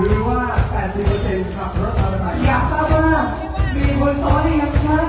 หรือว่า 80%ขับรถมอเตอร์ไซค์ อยากทราบว่ามีคนซ้อนหรือยังคะ